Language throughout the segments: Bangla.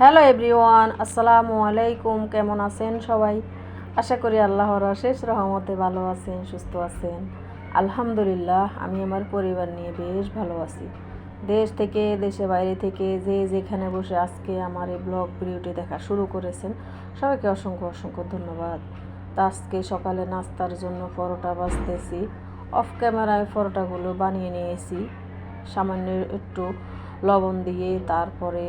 হ্যালো এভরিওয়ান, আসসালামু আলাইকুম, কেমন আছেন সবাই? আশা করি আল্লাহর অশেষ রহমতে ভালো আছেন, সুস্থ আছেন। আলহামদুলিল্লাহ, আমি আমার পরিবার নিয়ে বেশ ভালো আছি। দেশ থেকে দেশে বাইরে থেকে যে যেখানে বসে আজকে আমার এই ব্লগ ভিডিওটি দেখা শুরু করেছেন, সবাইকে অসংখ্য অসংখ্য ধন্যবাদ। তা আজকে সকালে নাস্তার জন্য পরোটা বাজতেছি অফ ক্যামেরায় পরোটাগুলো বানিয়ে নিয়েছি। সামান্য একটু লবণ দিয়ে, তারপরে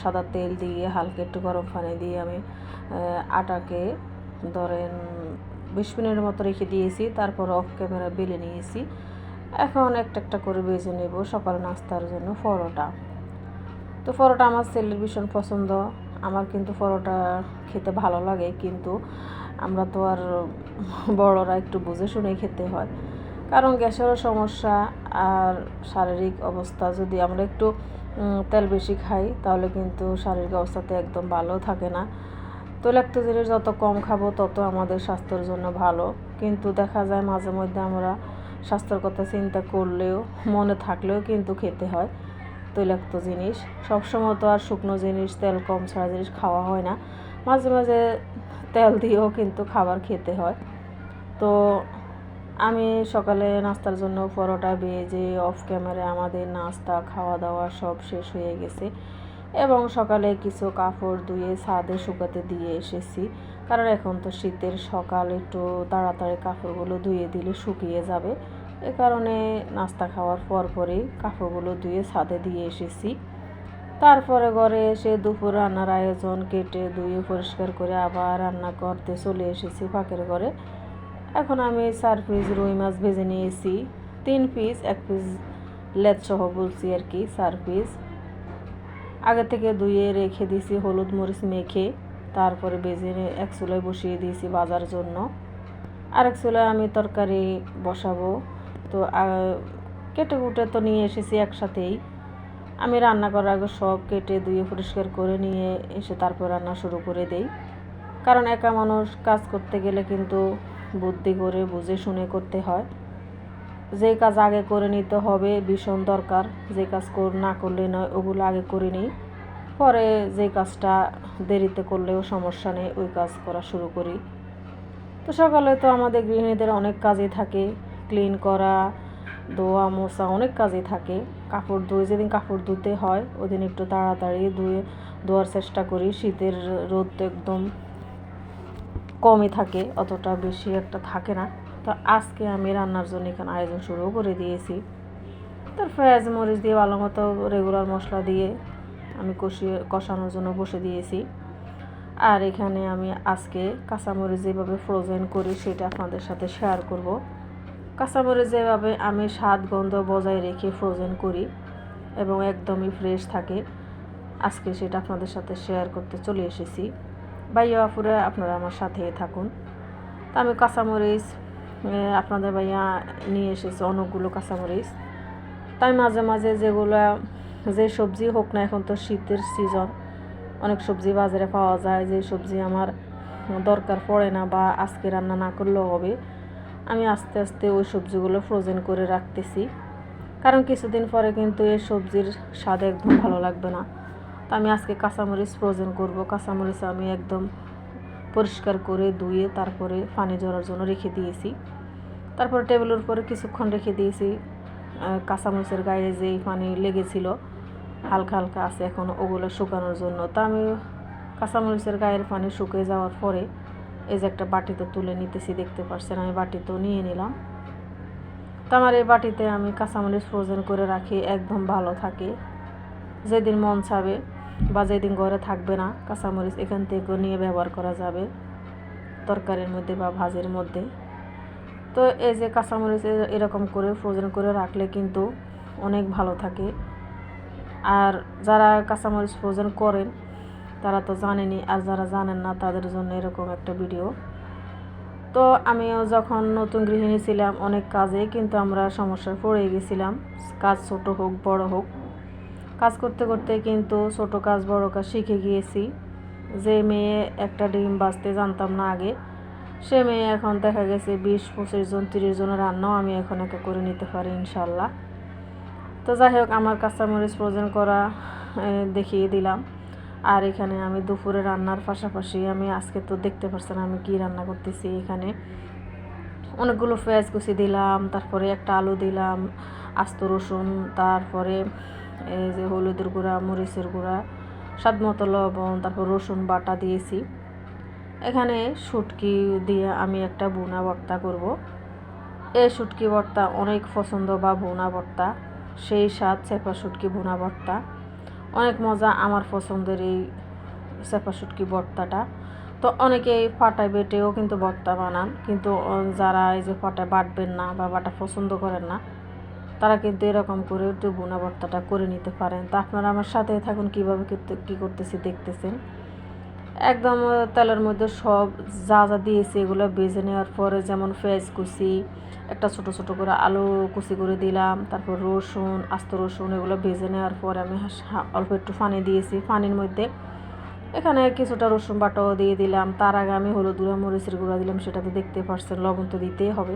সাদা তেল দিয়ে, হালকা একটু গরম পানি দিয়ে আমি আটাকে ধরেন বিশ মিনিটের মতো রেখে দিয়েছি, তারপর অফ ক্যামেরা বেলে নিয়েছি। এখন একটা একটা করে বেজে নেব সকাল নাস্তার জন্য পরোটা। তো পরোটা আমার ছেলের ভীষণ পছন্দ। আমার কিন্তু পরোটা খেতে ভালো লাগে, কিন্তু আমরা তো আর বড়রা একটু বুঝে শুনে খেতে হয়। কারণ গ্যাসেরও সমস্যা আর শারীরিক অবস্থা। যদি আমরা একটু তেল বেশি খাই, তাহলে কিন্তু শারীরিক অবস্থাতে একদম ভালো থাকে না। তৈলাক্ত জিনিস যত কম খাব, তত আমাদের স্বাস্থ্যের জন্য ভালো। কিন্তু দেখা যায় মাঝে মধ্যে আমরা স্বাস্থ্যের কথা চিন্তা করলেও, মনে থাকলেও কিন্তু খেতে হয়। তৈলাক্ত জিনিস, সবসময় তো আর শুকনো জিনিস, তেল কম ছাড়া জিনিস খাওয়া হয় না। মাঝে মাঝে তেল দিয়েও কিন্তু খাবার খেতে হয়। তো আমি সকালে নাস্তার জন্য পরোটা ভেজে অফ ক্যামেরায় আমাদের নাস্তা খাওয়া দাওয়া সব শেষ হয়ে গেছে এবং সকালে কিছু কাপড় ধুয়ে ছাদে শুকাতে দিয়ে এসেছি। কারণ এখন তো শীতের সকাল, একটু তাড়াতাড়ি কাপড়গুলো ধুয়ে দিলে শুকিয়ে যাবে। এ কারণে নাস্তা খাওয়ার পর পরই কাপড়গুলো ধুয়ে ছাদে দিয়ে এসেছি। তারপরে ঘরে এসে দুপুর রান্নার আয়োজন কেটে ধুয়ে পরিষ্কার করে আবার রান্না করতে চলে এসেছি ফাঁকের ঘরে। এখন আমি চার পিস রুই মাছ ভেজে নিয়েছি, তিন পিস এক পিস লেদ সহ বলছি আর কি, চার পিস আগে থেকে ধুয়ে রেখে দিয়েছি হলুদ মরিচ মেখে, তারপরে নিয়ে এক চুলায় বসিয়ে দিয়েছি বাজার জন্য। আরেক চুলায় আমি তরকারি বসাবো। তো কেটে কুটে তো নিয়ে এসেছি একসাথেই। আমি রান্না করার আগে সব কেটে ধুয়ে পরিষ্কার করে নিয়ে এসে তারপর রান্না শুরু করে দেই। কারণ একা মানুষ কাজ করতে গেলে কিন্তু বুদ্ধি করে, বুঝে শুনে করতে হয়। যে কাজ আগে করে নিতে হবে, ভীষণ দরকার। যে কাজ না করলে নয়, ওগুলো আগে করে নিই। পরে যে কাজটা দেরিতে করলেও সমস্যা নেই, ওই কাজ করা শুরু করি। তো সকালে তো আমাদের গৃহিণীদের অনেক কাজই থাকে। ক্লিন করা, ধোয়া, মোছা অনেক কাজই থাকে। কাপড় ধুয়ে, যেদিন কাপড় ধুতে হয় ওই দিন একটু তাড়াতাড়ি ধুয়ে ধোয়ার চেষ্টা করি। শীতের রোদ একদম কমই থাকে, অতটা বেশি একটা থাকে না। তো আজকে আমি রান্নার জন্য এখানে আয়োজন শুরু করে দিয়েছি। তার পেঁয়াজ, মরিচ দিয়ে ভালো মতো রেগুলার মশলা দিয়ে আমি কষিয়ে, কষানোর জন্য বসে দিয়েছি। আর এখানে আমি আজকে কাঁচামরিচ যেভাবে ফ্রোজেন করি, সেটা আপনাদের সাথে শেয়ার করব। কাঁচামরিচ যেভাবে আমি স্বাদ, গন্ধ বজায় রেখে ফ্রোজেন করি এবং একদমই ফ্রেশ থাকে, আজকে সেটা আপনাদের সাথে শেয়ার করতে চলে এসেছি। ভাইয়া আপুরা, আপনারা আমার সাথে থাকুন। তা আমি কাঁচামরিচ আপনাদের ভাইয়া নিয়ে এসেছে অনেকগুলো কাঁচামরিচ। তাই মাঝে মাঝে যেগুলো, যে সবজি হোক না এখন তো শীতের সিজন অনেক সবজি বাজারে পাওয়া যায়। যে সবজি আমার দরকার পড়ে না বা আজকে রান্না না করলেও হবে, আমি আস্তে আস্তে ওই সবজিগুলো ফ্রোজেন করে রাখতেছি। কারণ কিছুদিন পরে কিন্তু এই সবজির স্বাদ একদম ভালো লাগবে না। তো আমি আজকে কাঁচামরিচ ফ্রোজেন করব। কাঁচামরিচ আমি একদম পরিষ্কার করে ধুয়ে তারপরে পানি ঝরার জন্য রেখে দিয়েছি। তারপর টেবিলের উপরে কিছুক্ষণ রেখে দিয়েছি। কাঁচামরিচের গায়ে যেই পানি লেগেছিল, হালকা হালকা আছে এখন, ওগুলো শুকানোর জন্য। তা আমি কাঁচামরিচের গায়ের পানি শুকিয়ে যাওয়ার পরে এই যে একটা বাটিতে তুলে নিতেছি, দেখতে পাচ্ছেন আমি বাটিতেও নিয়ে নিলাম। তো আমার এই বাটিতে আমি কাঁচামরিচ ফ্রোজেন করে রাখি, একদম ভালো থাকে। যেদিন মন চাবে বা যেদিন ঘরে থাকবে না, কাঁচামরিচ এখান থেকে নিয়ে ব্যবহার করা যাবে, তরকারির মধ্যে বা ভাজির মধ্যে। তো এই যে কাঁচামরিচ এরকম করে ফ্রোজেন করে রাখলে কিন্তু অনেক ভালো থাকে। আর যারা কাঁচামরিচ ফ্রোজেন করেন, তারা তো জানেনি আর যারা জানেন না, তাদের জন্য এরকম একটা ভিডিও। তো আমিও যখন নতুন গৃহিণী ছিলাম অনেক কাজে, কিন্তু আমরা সমস্যায় পড়ে গেছিলাম। কাজ ছোট হোক, বড় হোক কাজ করতে করতে কিন্তু ছোট কাজ, বড় কাজ শিখে গিয়েছি। যে মেয়ে একটা ডিম বাজতে জানতাম না আগে, সে মেয়ে এখন দেখা গেছে বিশ, পঁচিশ জন, তিরিশ জনের রান্নাও আমি এখন একা করে নিতে পারি ইনশাল্লাহ তো যাই হোক, আমার কাঁচামরিচ ফ্রোজেন করা দেখিয়ে দিলাম। আর এখানে আমি দুপুরে রান্নার পাশাপাশি আমি আজকে তো দেখতে পারছেন আমি কি রান্না করতেছি এখানে। অনেকগুলো পেঁয়াজ কুচি দিলাম, তারপরে একটা আলু দিলাম, আস্ত রসুন, তারপরে এই যে হলুদের গুঁড়া, মরিচের গুঁড়া, স্বাদ মতো লবণ, তারপর রসুন বাটা দিয়েছি। এখানে শুটকি দিয়ে আমি একটা বোনা ভর্তা করব। এই শুটকি ভর্তা অনেক পছন্দ বা বোনা ভর্তা, সেই স্বাদ চেপা শুটকি বোনা ভর্তা। অনেক মজা আমার পছন্দের এই চেপা শুটকি ভর্তাটা। তো অনেকেই ফাটায় বেটেও কিন্তু ভর্তা বানান, কিন্তু যারা এই যে ফাটায় বাটবেন না বা বাটা পছন্দ করেন না তারা কিন্তু এরকম করে একটু বোনা করে নিতে পারেন। তো আপনারা আমার সাথে থাকুন, কীভাবে কী করতেছি দেখতেছেন। একদম তেলের মধ্যে সব যা যা দিয়েছি এগুলো বেজে নেওয়ার পরে যেমন পেঁয়াজ কুচি, একটা ছোট ছোট করে আলু কুচি করে দিলাম, তারপর রসুন, আস্ত রসুন এগুলো ভেজে নেওয়ার পরে আমি অল্প একটু পানি দিয়েছি। পানির মধ্যে এখানে কিছুটা রসুন বাটাও দিয়ে দিলাম। তার আগে আমি হলুদ গুঁড়া, মরিচের গুঁড়া দিলাম সেটা তো দেখতে পারছেন লবণ তো দিতেই হবে।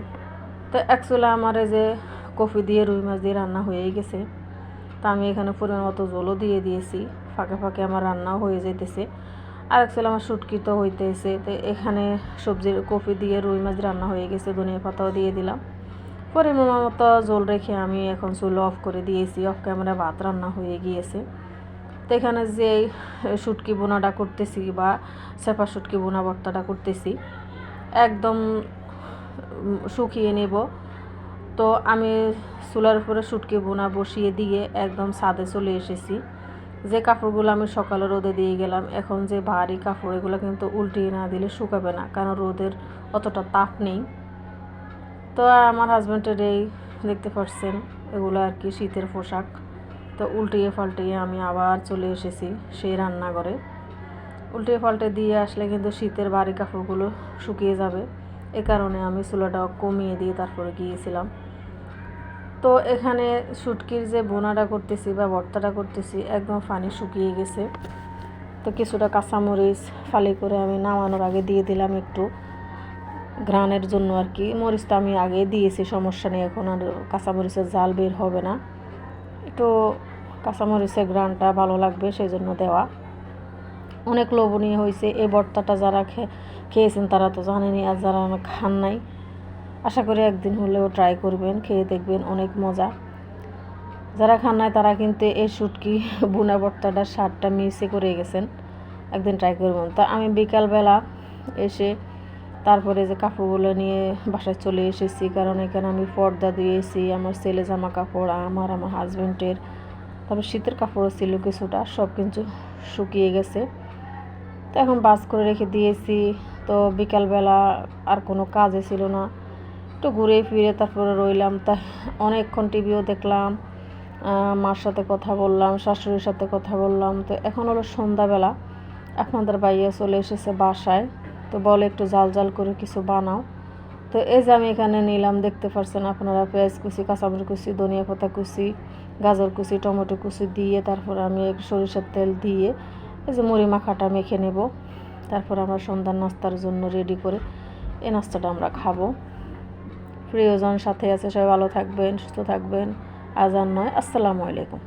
তো অ্যাকচুয়ালি আমার এই যে কফি দিয়ে রুই মাছ দিয়ে রান্না হয়েই গেছে। তা আমি এখানে পরিমাণ মতো জলও দিয়ে দিয়েছি। ফাঁকে ফাঁকে আমার রান্নাও হয়ে যেতেছে আর অ্যাকচুয়ালি আমার শুটকি তো হইতেছে। তো এখানে সবজির কফি দিয়ে রুই মাছ রান্না হয়ে গেছে, ধনিয়া পাতাও দিয়ে দিলাম। পরিমাণ মতো জল রেখে আমি এখন চুল অফ করে দিয়েছি। অফ ক্যামেরা ভাত রান্না হয়ে গিয়েছে। তো এখানে যে শুটকি বোনাটা করতেছি বা সেপা শুটকি বোনা ভর্তাটা করতেছি, একদম শুকিয়ে নেব। তো আমি চুলার উপরে শুটকি বোনা বসিয়ে দিয়ে একদম ছাদে চলে এসেছি। যে কাপড়গুলো আমি সকালে রোদে দিয়ে গেলাম, এখন যে ভারী কাপড়, এগুলো কিন্তু উল্টিয়ে না দিলে শুকাবে না, কারণ রোদের অতটা তাপ নেই। তো আমার হাজব্যান্ডের এই দেখতে পাচ্ছেন, এগুলো আর কি শীতের পোশাক। তো উল্টিয়ে পাল্টিয়ে আমি আবার চলে এসেছি সেই রান্নাঘরে। উল্টিয়ে পাল্টে দিয়ে আসলে কিন্তু শীতের বাড়ি কাপড়গুলো শুকিয়ে যাবে। এ কারণে আমি চুলাটা কমিয়ে দিয়ে তারপরে গিয়েছিলাম। তো এখানে শুটকির যে বোনাটা করতেছি বা ভর্তাটা করতেছি, একদম পানি শুকিয়ে গেছে। তো কিছুটা কাঁচামরিচ ফালি করে আমি নামানোর আগে দিয়ে দিলাম একটু ঘ্রাণের জন্য আর কি। মরিচটা আমি আগে দিয়েছি, সমস্যা নেই, এখন আর কাঁচামরিচের জাল বের হবে না। একটু কাঁচামরিচের ঘ্রাণটা ভালো লাগবে সেই জন্য দেওয়া। অনেক লোভনীয় হয়েছে। এই ভর্তাটা যারা খেয়েছেন তারা তো জানেনি আর যারা খান নাই আশা করি একদিন হলেও ট্রাই করবেন, খেয়ে দেখবেন অনেক মজা। যারা খান নাই, তারা কিন্তু এই শুটকি বুনা ভর্তাটার স্বাদটা মিসে করে গেছেন। একদিন ট্রাই করবেন। তো আমি বিকালবেলা এসে তারপরে যে কাপড়গুলো নিয়ে বাসায় চলে এসেছি, কারণ এখানে আমি পর্দা দিয়েছি, আমার ছেলে জামা কাপড় আমার আমার হাজব্যান্ডের তারপর শীতের কাপড়ও ছিল কিছুটা, সব কিছু শুকিয়ে গেছে। তো এখন বাস করে রেখে দিয়েছি। তো বিকালবেলা আর কোনো কাজে ছিল না। একটু ঘুরে ফিরে তারপরে রইলাম। তা অনেকক্ষণ টিভিও দেখলাম মার সাথে কথা বললাম, শাশুড়ির সাথে কথা বললাম। তো এখন হলো সন্ধ্যাবেলা। আপনাদের বাইয়ে চলে এসেছে বাসায়। তো বলে একটু জাল জাল করে কিছু বানাও। তো এই যে আমি এখানে নিলাম, দেখতে পারছেন আপনারা, পেঁয়াজ কুচি, কাঁচামরিচ কুচি, ধনিয়া পাতা কুচি, গাজর কুচি, টমেটো কুচি দিয়ে তারপর আমি সরিষার তেল দিয়ে এই যে মুড়ি মাখাটা মেখে নেব। তারপর আমরা সন্ধ্যার নাস্তার জন্য রেডি করে এই নাস্তাটা আমরা খাব। প্রিয়জন সাথে আছে সবাই ভালো থাকবেন সুস্থ থাকবেন। আজান নয়। আসসালামু আলাইকুম।